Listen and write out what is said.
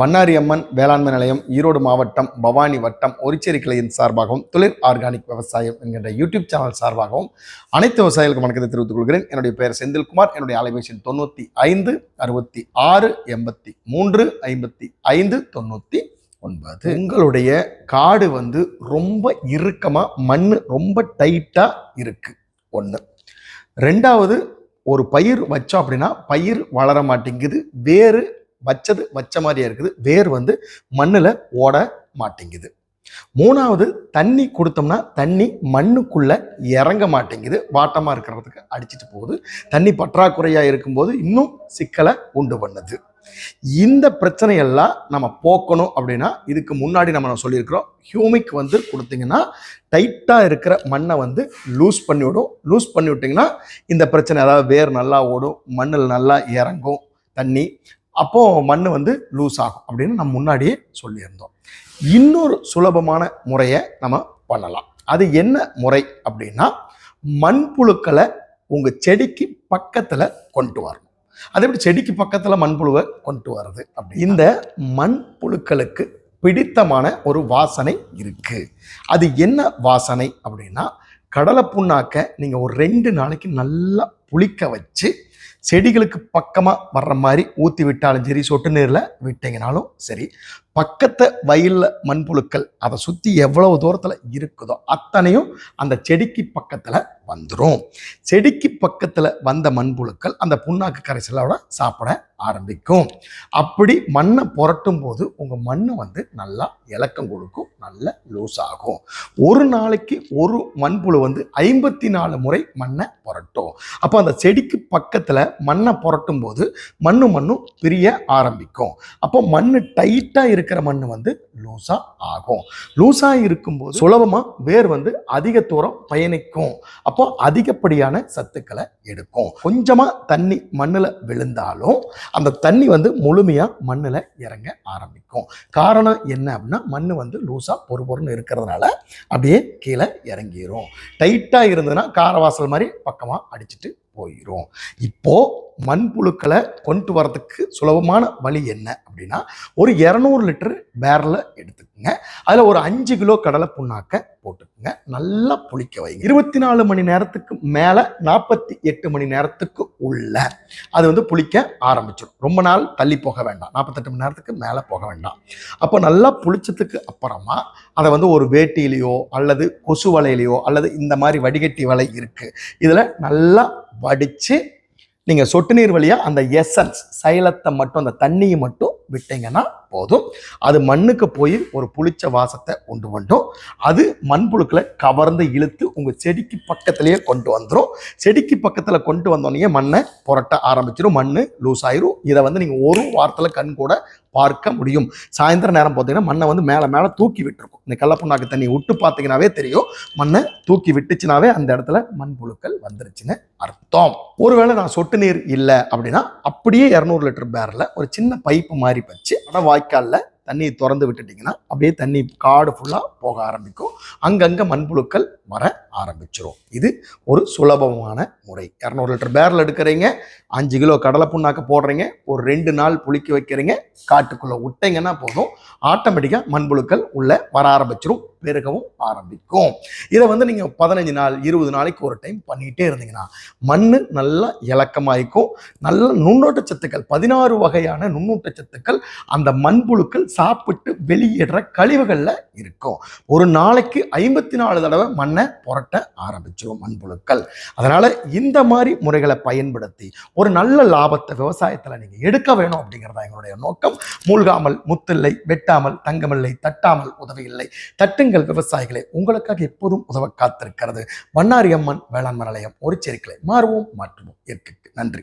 பண்ணாரி அம்மன் வேளாண்மை நிலையம் ஈரோடு மாவட்டம் பவானி வட்டம் ஒரிச்சேரி கிளையின் சார்பாகவும் தொழில் ஆர்கானிக் விவசாயம் என்கின்ற யூடியூப் சேனல் சார்பாகவும் அனைத்து விவசாயிகளுக்கும் வணக்கத்தை தெரிவித்துக் கொள்கிறேன். என்னுடைய பெயர் செந்தில்குமார். என்னுடைய அலைபேசி தொண்ணூற்றி ஐந்து அறுபத்தி ஆறு எண்பத்தி மூன்று ஐம்பத்தி ஐந்து தொண்ணூற்றி ஒன்பது. உங்களுடைய காடு வந்து ரொம்ப இறுக்கமாக மண் ரொம்ப டைட்டாக இருக்கு. ஒன்று ரெண்டாவது ஒரு பயிர் வச்சோம் அப்படின்னா பயிர் வளர மாட்டேங்குது. வேறு வச்சது வச்ச மாதிரியே இருக்குது. வேர் வந்து மண்ணில் ஓட மாட்டேங்குது. மூணாவது தண்ணி கொடுத்தோம்னா தண்ணி மண்ணுக்குள்ளே இறங்க மாட்டேங்குது. வாட்டமாக இருக்கிறதுக்கு அடிச்சிட்டு போகுது. தண்ணி பற்றாக்குறையாக இருக்கும்போது இன்னும் சிக்கலை உண்டு பண்ணுது. இந்த பிரச்சனையெல்லாம் நம்ம போக்கணும் அப்படின்னா இதுக்கு முன்னாடி நம்ம சொல்லியிருக்கிறோம். ஹியூமிக் வந்து கொடுத்தீங்கன்னா டைட்டாக இருக்கிற மண்ணை வந்து லூஸ் பண்ணிவிடும் லூஸ் பண்ணி விட்டிங்கன்னா இந்த பிரச்சனை அதாவது வேர் நல்லா ஓடும் மண்ணில் நல்லா இறங்கும் தண்ணி அப்போது மண் வந்து லூஸ் ஆகும் அப்படின்னு நம்ம முன்னாடியே சொல்லியிருந்தோம். இன்னொரு சுலபமான முறையை நம்ம பண்ணலாம். அது என்ன முறை அப்படின்னா மண்புழுக்களை உங்கள் செடிக்கு பக்கத்தில் கொண்டு வரணும். அதே எப்படி செடிக்கு பக்கத்தில் மண்புழுவை கொண்டு வர்றது அப்படி இந்த மண்புழுக்களுக்கு பிடித்தமான ஒரு வாசனை இருக்குது அது என்ன வாசனை அப்படின்னா கடலை புண்ணாக்க நீங்கள் ஒரு ரெண்டு நாளைக்கு நல்லா புளிக்க வச்சு செடிகளுக்கு பக்கமாக வர்ற மாதிரி ஊற்றி விட்டாலும் சரி சொட்டு நீரில் விட்டீங்கனாலும் சரி பக்கத்து வயலில் மண்புழுக்கள் அதை சுற்றி எவ்வளவு தூரத்தில் இருக்குதோ அத்தனையும் அந்த செடிக்கு பக்கத்தில் வந்துடும் செடிக்கு பக்கத்தில் வந்த மண்புழுக்கள் அந்த புண்ணாக்கு கரைசலோட சாப்பிட ஆரம்பிக்கும். அப்படி மண்ணை புரட்டும் போது உங்கள் மண் வந்து நல்லா இலக்கம் கொடுக்கும் நல்ல லூஸ் ஆகும். ஒரு நாளைக்கு ஒரு மண்புழு வந்து ஐம்பத்தி நாலு முறை மண்ணை புரட்டும். அப்போ அந்த செடிக்கு பக்கத்தில் மண்ணை புரட்டும் போது மண்ணு மண்ணும் பிரிய ஆரம்பிக்கும். அப்போ மண் டைட்டாக இருக்கிற மண் வந்து லூஸாக ஆகும். லூஸாக இருக்கும்போது சுலபமாக வேர் வந்து அதிக தூரம் பயணிக்கும். அப்போ அதிகப்படியான சத்துக்களை எடுக்கும். கொஞ்சமாக தண்ணி மண்ணில் விழுந்தாலும் அந்த தண்ணி வந்து முழுமையாக மண்ணில் இறங்க ஆரம்பிக்கும். காரணம் என்ன அப்படின்னா மண் வந்து லூஸாக பொறு பொறுன்னு இருக்கிறதுனால அப்படியே கீழே இறங்கிரும். டைட்டாக இருந்ததுன்னா காரவாசல் மாதிரி பக்கமாக அடிச்சுட்டு போயிடும் இப்போது மண்புழுக்களை கொண்டு வரதுக்கு சுலபமான வழி என்ன அப்படின்னா ஒரு இரநூறு லிட்டர் பேரலை எடுத்துக்கோங்க. அதில் ஒரு அஞ்சு கிலோ கடலை புண்ணாக்க போட்டுக்குங்க. நல்லா புளிக்க வைங்க. இருபத்தி நாலு மணி நேரத்துக்கு மேலே நாற்பத்தி எட்டு மணி நேரத்துக்கு உள்ள அது வந்து புளிக்க ஆரம்பிச்சிடும் ரொம்ப நாள் தள்ளி போக வேண்டாம். நாற்பத்தெட்டு மணி நேரத்துக்கு மேலே போக வேண்டாம். அப்போ நல்லா புளிச்சதுக்கு அப்புறமா அதை வந்து ஒரு வேட்டியிலையோ அல்லது கொசு வலையிலையோ அல்லது இந்த மாதிரி வடிகட்டி வலை இருக்குது இதில் நல்லா வடித்து நீங்கள் சொட்டு நீர் வழியாக அந்த எசன்ஸ் சைலத்தை மட்டும் அந்த தண்ணியை மட்டும் விட்டீங்கன்னா போதும். அது மண்ணுக்கு போய் ஒரு புளிச்ச வாசத்தை உண்டு வந்துடும். அது மண்புழுக்களை கவர்ந்து இழுத்து உங்கள் செடிக்கு பக்கத்துலேயே கொண்டு வந்துடும் செடிக்கு பக்கத்தில் கொண்டு வந்தோடனே மண்ணை புரட்ட ஆரம்பிச்சிடும் மண் லூஸ் ஆயிரும் இதை வந்து நீங்கள் ஒரு வாரத்தில் கண் கூட பார்க்க முடியும். சாயந்தரம் நேரம் பார்த்தீங்கன்னா மண்ணை வந்து மேலே மேலே தூக்கி விட்டுருக்கும். இந்த கள்ளப்புண்ணாக்கு தண்ணி விட்டு பார்த்தீங்கன்னாவே தெரியும். மண்ணை தூக்கி விட்டுச்சுனாவே அந்த இடத்துல மண்புழுக்கள் வந்துருச்சுன்னு அர்த்தம். ஒருவேளை நான் சொட்டு நீர் இல்லை அப்படின்னா அப்படியே இரநூறு லிட்டர் பேரில் ஒரு சின்ன பைப்பு மாதிரி வச்சு ஆனால் வாய்க்காலில் தண்ணியை திறந்து விட்டுட்டிங்கன்னா அப்படியே தண்ணி காடு ஃபுல்லாக போக ஆரம்பிக்கும். அங்கங்கே மண்புழுக்கள் வர ஆரம்பிச்சிடும் இது ஒரு சுலபமான முறை. இரநூறு லிட்டர் பேரல் எடுக்கிறீங்க அஞ்சு கிலோ கடலை புண்ணாக்க போடுறீங்க ஒரு ரெண்டு நாள் புளிக்க வைக்கிறீங்க காட்டுக்குள்ளே விட்டீங்கன்னா போதும். ஆட்டோமேட்டிக்காக மண்புழுக்கள் உள்ளே வர ஆரம்பிச்சிடும் பெருகவும் ஆரம்பிக்கும். இதை வந்து நீங்கள் பதினஞ்சு நாள் இருபது நாளைக்கு ஒரு டைம் பண்ணிகிட்டே இருந்தீங்கன்னா மண் நல்லா இலக்கமாயிக்கும் நல்ல நுண்ணூட்ட சத்துக்கள் பதினாறு வகையான நுண்ணூட்ட சத்துக்கள் அந்த மண்புழுக்கள் சாப்பிட்டு வெளியிடுற கழிவுகளில் இருக்கும். ஒரு நாளைக்கு ஐம்பத்தி நாலு தடவை மண்ணை புரட்ட ஆரம்பிச்சிடும் மண்புழுக்கள் அதனால் இந்த மாதிரி முறைகளை பயன்படுத்தி ஒரு நல்ல லாபத்தை விவசாயத்தில் நீங்கள் எடுக்க வேணும் அப்படிங்கிறதா எங்களுடைய நோக்கம். மூழ்காமல் முத்தில்லை வெட்டாமல் தங்கமில்லை தட்டாமல் உதவியில்லை. தட்டுங்கள் விவசாயிகளை உங்களுக்காக எப்போதும் உதவ காத்திருக்கிறது. வண்ணாரியம்மன் வேளாண்மை நிலையம் ஒரு செருக்களை மாறுவோம் மாற்றுவோம். இயற்கைக்கு நன்றி.